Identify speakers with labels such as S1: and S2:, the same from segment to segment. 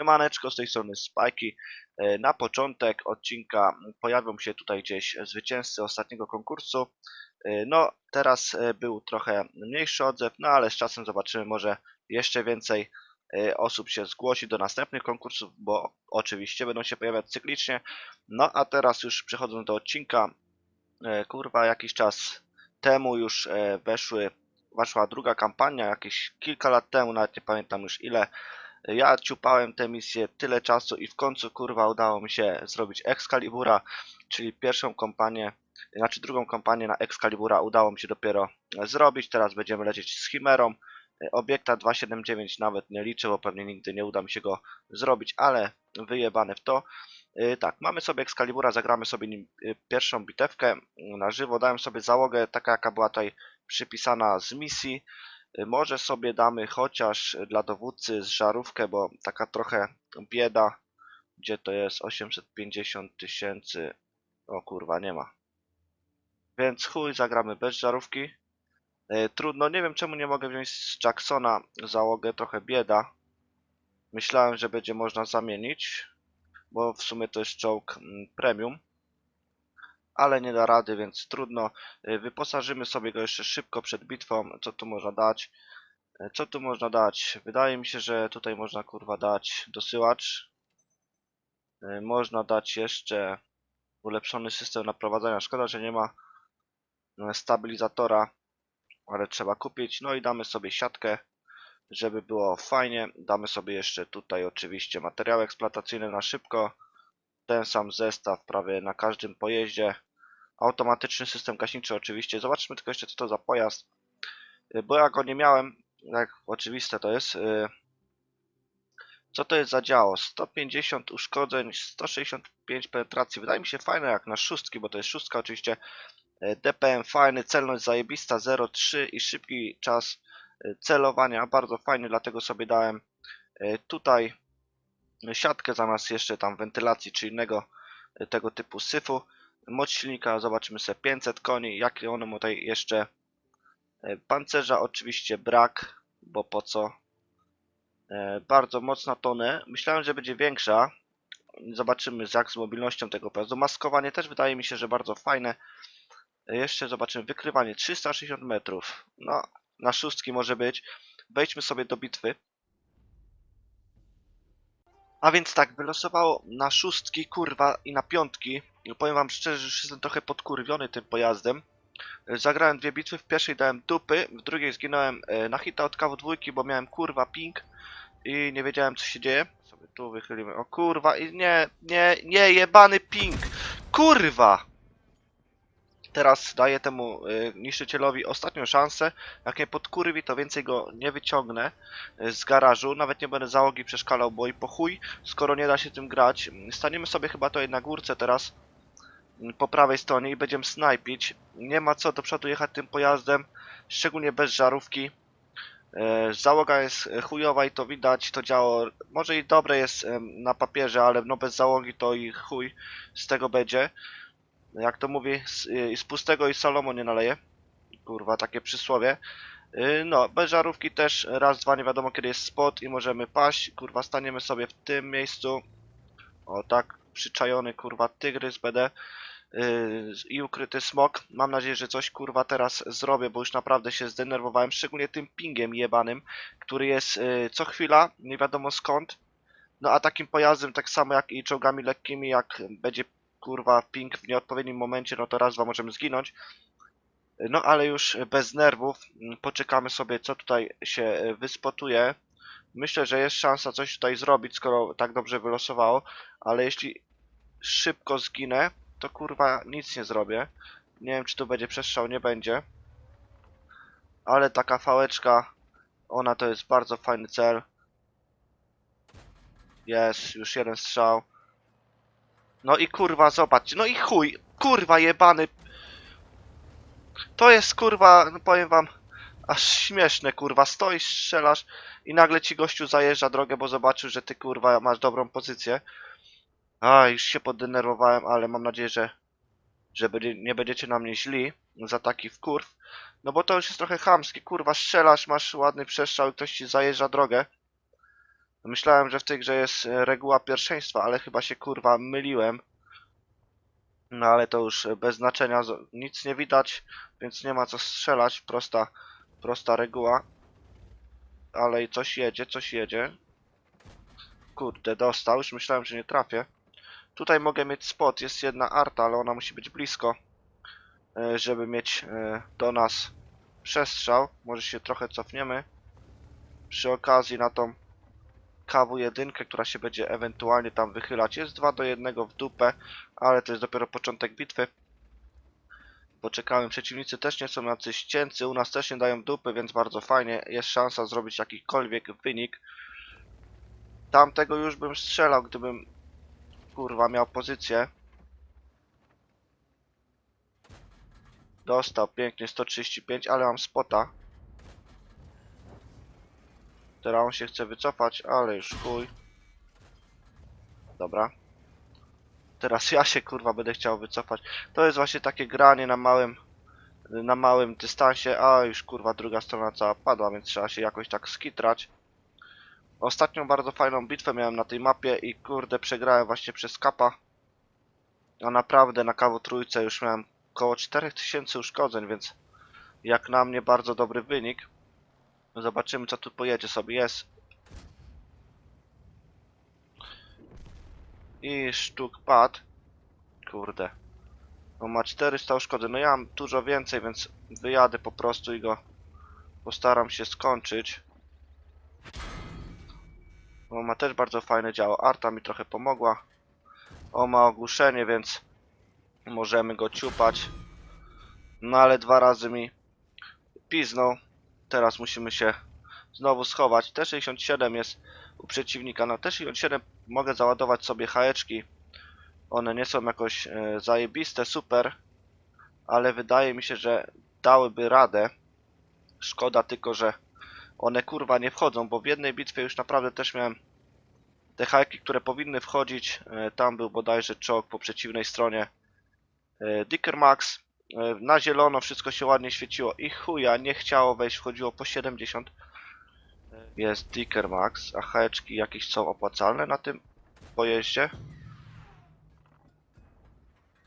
S1: Siemaneczko, z tej strony Spajki. E, Na początek odcinka pojawią się tutaj gdzieś zwycięzcy ostatniego konkursu. E, No, teraz e, był trochę mniejszy odzew, no ale z czasem zobaczymy, może jeszcze więcej osób się zgłosi do następnych konkursów, bo oczywiście będą się pojawiać cyklicznie. No, a teraz już przechodząc do odcinka, kurwa, jakiś czas temu już weszły, weszła druga kampania, jakieś kilka lat temu, nawet nie pamiętam już ile, ja ciupałem tę misję tyle czasu i w końcu kurwa udało mi się zrobić Excalibura, czyli pierwszą kampanię, znaczy drugą kampanię na Excalibura udało mi się dopiero zrobić. Teraz będziemy lecieć z Chimerą. Obiekta 279 nawet nie liczę, bo pewnie nigdy nie uda mi się go zrobić, ale wyjebane w to. Yy, Tak, mamy sobie Excalibura, zagramy sobie nim yy, pierwszą bitewkę na żywo. Dałem sobie załogę, taka jaka była tutaj przypisana z misji. Y, Może sobie damy chociaż dla dowódcy z żarówkę, bo taka trochę bieda. Gdzie to jest 850 tysięcy? O kurwa, nie ma. Więc chuj, zagramy bez żarówki. Y, Trudno, nie wiem czemu nie mogę wziąć z Jacksona załogę, trochę bieda. Myślałem, że będzie można zamienić, bo w sumie to jest czołg mm, premium. Ale nie da rady, więc trudno. Y, Wyposażymy sobie go jeszcze szybko przed bitwą. Co tu można dać? E, Co tu można dać? Wydaje mi się, że tutaj można kurwa dać dosyłacz. E, Można dać jeszcze ulepszony system naprowadzania. Szkoda, że nie ma stabilizatora, ale trzeba kupić. No i damy sobie siatkę, żeby było fajnie. Damy sobie jeszcze tutaj oczywiście materiały eksploatacyjne na szybko. Ten sam zestaw prawie na każdym pojeździe. Automatyczny system gaśniczy oczywiście. Zobaczmy tylko jeszcze co to za pojazd. E, Bo ja go nie miałem, jak oczywiste to jest. y, Co to jest za działo? 150 uszkodzeń, 165 penetracji. Wydaje mi się fajne jak na szóstki, bo to jest szóstka oczywiście. Y, DPM fajny, celność zajebista 0,3 i szybki czas y, celowania. Bardzo fajny, dlatego sobie dałem y, tutaj siatkę zamiast jeszcze tam wentylacji czy innego y, tego typu syfu. Moc silnika zobaczymy sobie 500 koni, jakie ono ma tutaj jeszcze E, Pancerza oczywiście brak, bo po co? E, Bardzo mocna tonę. Myślałem, że będzie większa. Zobaczymy jak z mobilnością tego pojazdu. Maskowanie też wydaje mi się, że bardzo fajne. E, Jeszcze zobaczymy. Wykrywanie 360 metrów. No, na szóstki może być. Wejdźmy sobie do bitwy. A więc tak, wylosowało na szóstki, kurwa, i na piątki. Powiem wam szczerze, że jestem trochę podkurwiony tym pojazdem. Zagrałem dwie bitwy, w pierwszej dałem dupy, w drugiej zginąłem e, na hita od KW2, bo miałem kurwa ping i nie wiedziałem co się dzieje. Sobie tu wychylimy. O kurwa i nie, nie, nie, jebany ping! Kurwa! Teraz daję temu y, niszczycielowi ostatnią szansę. Jak mnie podkurwi, to więcej go nie wyciągnę y, z garażu. Nawet nie będę załogi przeszkalał, bo i po chuj, skoro nie da się tym grać. Staniemy sobie chyba tutaj na górce teraz po prawej stronie i będziemy snajpić. Nie ma co do przodu jechać tym pojazdem, szczególnie bez żarówki. Załoga jest chujowa i to widać, to działo może i dobre jest na papierze, ale no bez załogi to i chuj z tego będzie. Jak to mówi, z, i z pustego i Salomo nie naleje. Kurwa, takie przysłowie. Y, No, bez żarówki też raz, dwa, nie wiadomo kiedy jest spot i możemy paść. Kurwa, staniemy sobie w tym miejscu. O tak, przyczajony kurwa tygrys będę yy, i ukryty smok. Mam nadzieję, że coś kurwa teraz zrobię, bo już naprawdę się zdenerwowałem, szczególnie tym pingiem jebanym, który jest co chwila, nie wiadomo skąd. No a takim pojazdem, tak samo jak i czołgami lekkimi, jak będzie kurwa ping w nieodpowiednim momencie, no to raz, dwa możemy zginąć. No ale już bez nerwów, mm, poczekamy sobie co tutaj się yy, wyspotuje. Myślę, że jest szansa coś tutaj zrobić, skoro tak dobrze wylosowało, ale jeśli szybko zginę, to kurwa nic nie zrobię. Nie wiem, czy tu będzie przestrzał, nie będzie. Ale taka fałeczka, ona to jest bardzo fajny cel. Jest, już jeden strzał. No i kurwa, zobaczcie, no i chuj, kurwa jebany. To jest kurwa, no powiem wam, aż śmieszne kurwa, stoisz, strzelasz i nagle ci gościu zajeżdża drogę, bo zobaczył, że ty kurwa masz dobrą pozycję. A, już się poddenerwowałem, ale mam nadzieję, że, że będzie, nie będziecie na mnie źli za taki wkurw. No bo to już jest trochę chamskie, kurwa, strzelasz, masz ładny przestrzał i ktoś ci zajeżdża drogę. Myślałem, że w tej grze jest e, reguła pierwszeństwa, ale chyba się kurwa myliłem. No ale to już e, bez znaczenia, nic nie widać, więc nie ma co strzelać, prosta, prosta reguła. Ale coś jedzie, coś jedzie. Kurde, dostał, już myślałem, że nie trafię. Tutaj mogę mieć spot, jest jedna arta, ale ona musi być blisko, e, żeby mieć do nas przestrzał. Może się trochę cofniemy. Przy okazji na tą KW1, która się będzie ewentualnie tam wychylać. Jest 2 do 1 w dupę, ale to jest dopiero początek bitwy. Poczekałem, przeciwnicy też nie są jacyś cięcy, u nas też nie dają dupy, więc bardzo fajnie. Jest szansa zrobić jakikolwiek wynik. Tamtego już bym strzelał, gdybym kurwa miał pozycję. Dostał pięknie 135, ale mam spota. Teraz on się chce wycofać, ale już chuj. Dobra. Teraz ja się kurwa będę chciał wycofać. To jest właśnie takie granie na małym na małym dystansie, a już kurwa druga strona cała padła, więc trzeba się jakoś tak skitrać. Ostatnią bardzo fajną bitwę miałem na tej mapie i kurde przegrałem właśnie przez kapa. A naprawdę na kawo trójce już miałem około 4000 uszkodzeń, więc jak na mnie bardzo dobry wynik. Zobaczymy co tu pojedzie sobie. Jest. I sztuk pad. Kurde. On ma 400 uszkodzeń. No ja mam dużo więcej, więc wyjadę po prostu i go postaram się skończyć. On ma też bardzo fajne działo. Arta mi trochę pomogła. On ma ogłuszenie, więc możemy go ciupać. No ale dwa razy mi piznął. Teraz musimy się znowu schować. T67 jest u przeciwnika. Na T67 mogę załadować sobie haeczki. One nie są jakoś e, zajebiste, super. Ale wydaje mi się, że dałyby radę. Szkoda tylko, że one kurwa nie wchodzą, bo w jednej bitwie już naprawdę też miałem te hajki, które powinny wchodzić. E, Tam był bodajże czołg po przeciwnej stronie. E, Dicker Max. E, Na zielono wszystko się ładnie świeciło i chuja nie chciało wejść, wchodziło po 70. Jest Dicker Max, a hajeczki jakieś są opłacalne na tym pojeździe.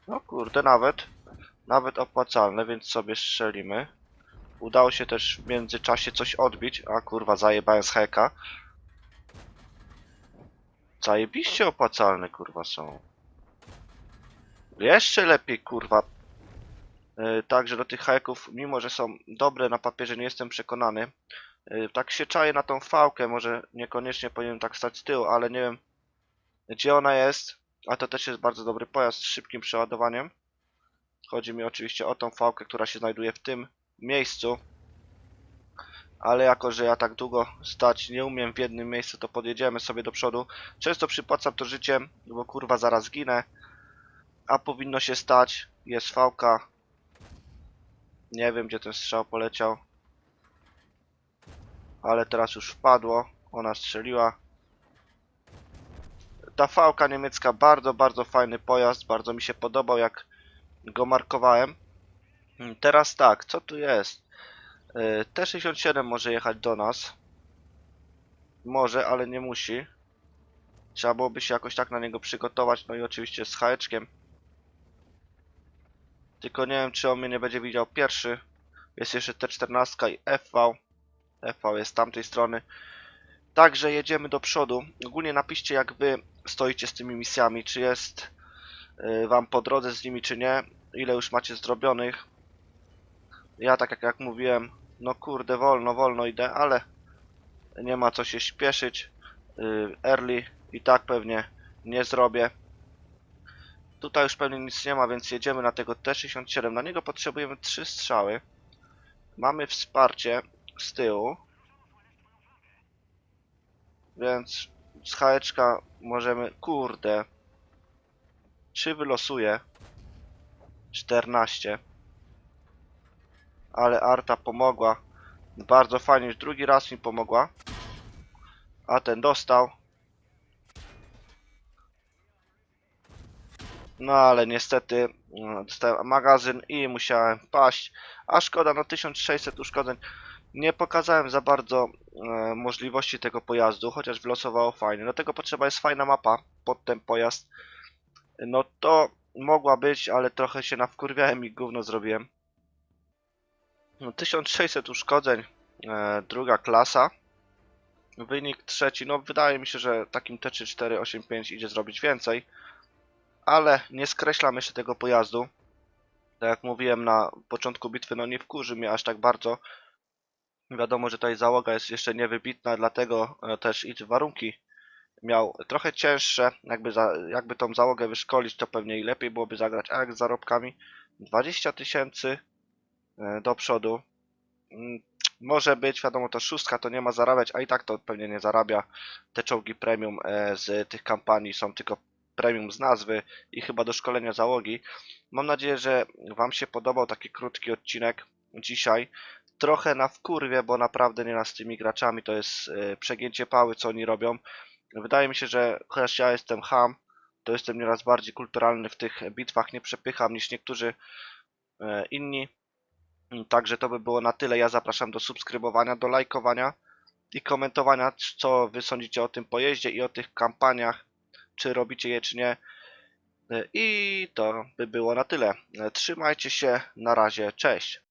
S1: No kurde, nawet. Nawet opłacalne, więc sobie strzelimy. Udało się też w międzyczasie coś odbić. A kurwa, zajebałem z heka. Zajebiście opłacalne kurwa są. Jeszcze lepiej kurwa. Yy, Także do tych haków, mimo że są dobre na papierze, nie jestem przekonany. Yy, Tak się czaję na tą fałkę, może niekoniecznie powinienem tak stać z tyłu, ale nie wiem gdzie ona jest. A to też jest bardzo dobry pojazd z szybkim przeładowaniem. Chodzi mi oczywiście o tą fałkę, która się znajduje w tym miejscu. Ale jako, że ja tak długo stać nie umiem w jednym miejscu, to podjedziemy sobie do przodu. Często przypłacam to życiem, bo kurwa zaraz ginę. A powinno się stać. Jest fałka. Nie wiem, gdzie ten strzał poleciał. Ale teraz już wpadło. Ona strzeliła. Ta fałka niemiecka, bardzo, bardzo fajny pojazd. Bardzo mi się podobał, jak go markowałem. Hmm, Teraz tak, co tu jest? Y, T67 może jechać do nas. Może, ale nie musi. Trzeba byłoby się jakoś tak na niego przygotować. No i oczywiście z haeczkiem. Tylko nie wiem, czy on mnie nie będzie widział pierwszy. Jest jeszcze T14 i FV. FV jest z tamtej strony. Także jedziemy do przodu. Ogólnie napiszcie, jak wy stoicie z tymi misjami. Czy jest y, wam po drodze z nimi, czy nie. Ile już macie zrobionych. Ja tak jak, jak mówiłem, no kurde, wolno, wolno idę, ale nie ma co się śpieszyć. Yy, early i tak pewnie nie zrobię. Tutaj już pewnie nic nie ma, więc jedziemy na tego T67. Na niego potrzebujemy trzy strzały. Mamy wsparcie z tyłu. Więc z haeczka możemy... Kurde. Czy wylosuję? 14 ale Arta pomogła. Bardzo fajnie, już drugi raz mi pomogła. A ten dostał. No ale niestety mm, dostałem magazyn i musiałem paść. A szkoda, no 1600 uszkodzeń. Nie pokazałem za bardzo e, możliwości tego pojazdu, chociaż wylosowało fajnie. Do tego potrzeba jest fajna mapa pod ten pojazd. No to mogła być, ale trochę się nawkurwiałem i gówno zrobiłem. No, 1600 uszkodzeń, e, druga klasa. Wynik trzeci, no wydaje mi się, że takim T3485 idzie zrobić więcej. Ale nie skreślam jeszcze tego pojazdu. Tak jak mówiłem na początku bitwy, no nie wkurzy mnie aż tak bardzo. Wiadomo, że tutaj załoga jest jeszcze niewybitna, dlatego e, też i warunki miał trochę cięższe. Jakby, za, jakby tą załogę wyszkolić, to pewnie i lepiej byłoby zagrać. Jak z zarobkami 20 tysięcy e, do przodu. Mm, Może być, wiadomo, to szóstka to nie ma zarabiać, a i tak to pewnie nie zarabia. Te czołgi premium e, z tych kampanii są tylko premium z nazwy i chyba do szkolenia załogi. Mam nadzieję, że Wam się podobał taki krótki odcinek dzisiaj. Trochę na wkurwie, bo naprawdę nie z tymi graczami to jest e, przegięcie pały, co oni robią. Wydaje mi się, że chociaż ja jestem ham, to jestem nieraz bardziej kulturalny w tych bitwach, nie przepycham niż niektórzy e, inni. Także to by było na tyle. Ja zapraszam do subskrybowania, do lajkowania i komentowania, co wy sądzicie o tym pojeździe i o tych kampaniach, czy robicie je, czy nie. I to by było na tyle. Trzymajcie się, na razie, cześć.